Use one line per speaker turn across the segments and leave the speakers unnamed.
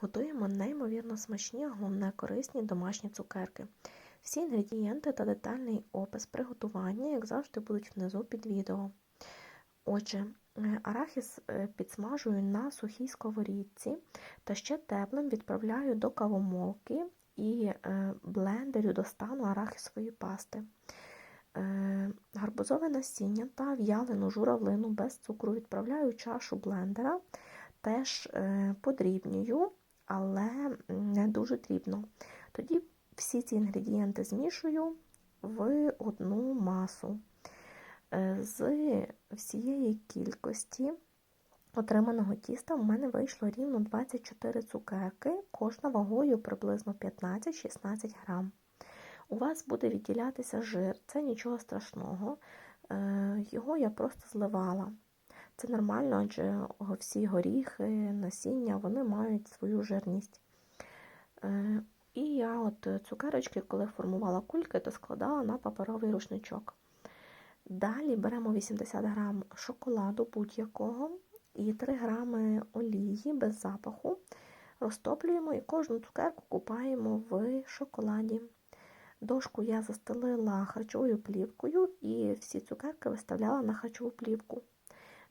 Готуємо неймовірно смачні, а головне корисні домашні цукерки. Всі інгредієнти та детальний опис приготування, як завжди, будуть внизу під відео. Отже, е, арахіс е, підсмажую на сухій сковорідці та ще теплим відправляю до кавомолки і е, блендерю достану арахісової пасти. Гарбузове насіння та в'ялену журавлину без цукру відправляю в чашу блендера, теж подрібнюю, але не дуже дрібно. Тоді всі ці інгредієнти змішую в одну масу. Е, З всієї кількості отриманого тіста в мене вийшло рівно 24 цукерки, кожна вагою приблизно 15-16 грам. У вас буде відділятися жир, це нічого страшного. Е, Його я просто зливала. Це нормально, адже всі горіхи, насіння вони мають свою жирність. Е, І я от цукерочки, коли формувала кульки, то складала на паперовий рушничок. Далі беремо 80 грам шоколаду будь-якого і 3 грами олії без запаху. Розтоплюємо і кожну цукерку купаємо в шоколаді. Дошку я застелила харчовою плівкою і всі цукерки виставляла на харчову плівку.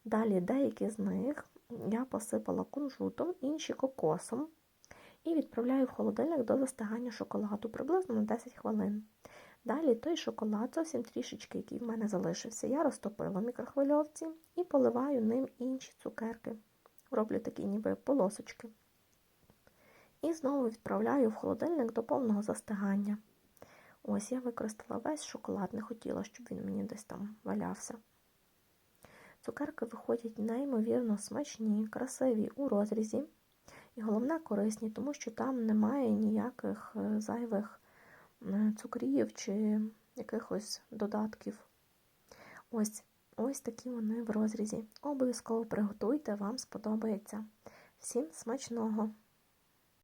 Далі деякі з них я посипала кунжутом, інші кокосом і відправляю в холодильник до застигання шоколаду приблизно на 10 хвилин. Далі той шоколад, зовсім трішечки, який в мене залишився, я розтопила в мікрохвильовці і поливаю ним інші цукерки. Роблю такі ніби полосочки. І знову відправляю в холодильник до повного застигання. Ось я використала весь шоколад, не хотіла, щоб він мені десь там валявся. Цукерки виходять неймовірно смачні, красиві у розрізі. І головне корисні, тому що там немає ніяких зайвих цукрів чи якихось додатків. Ось ось такі вони в розрізі. Обов'язково приготуйте, вам сподобається. Всім смачного!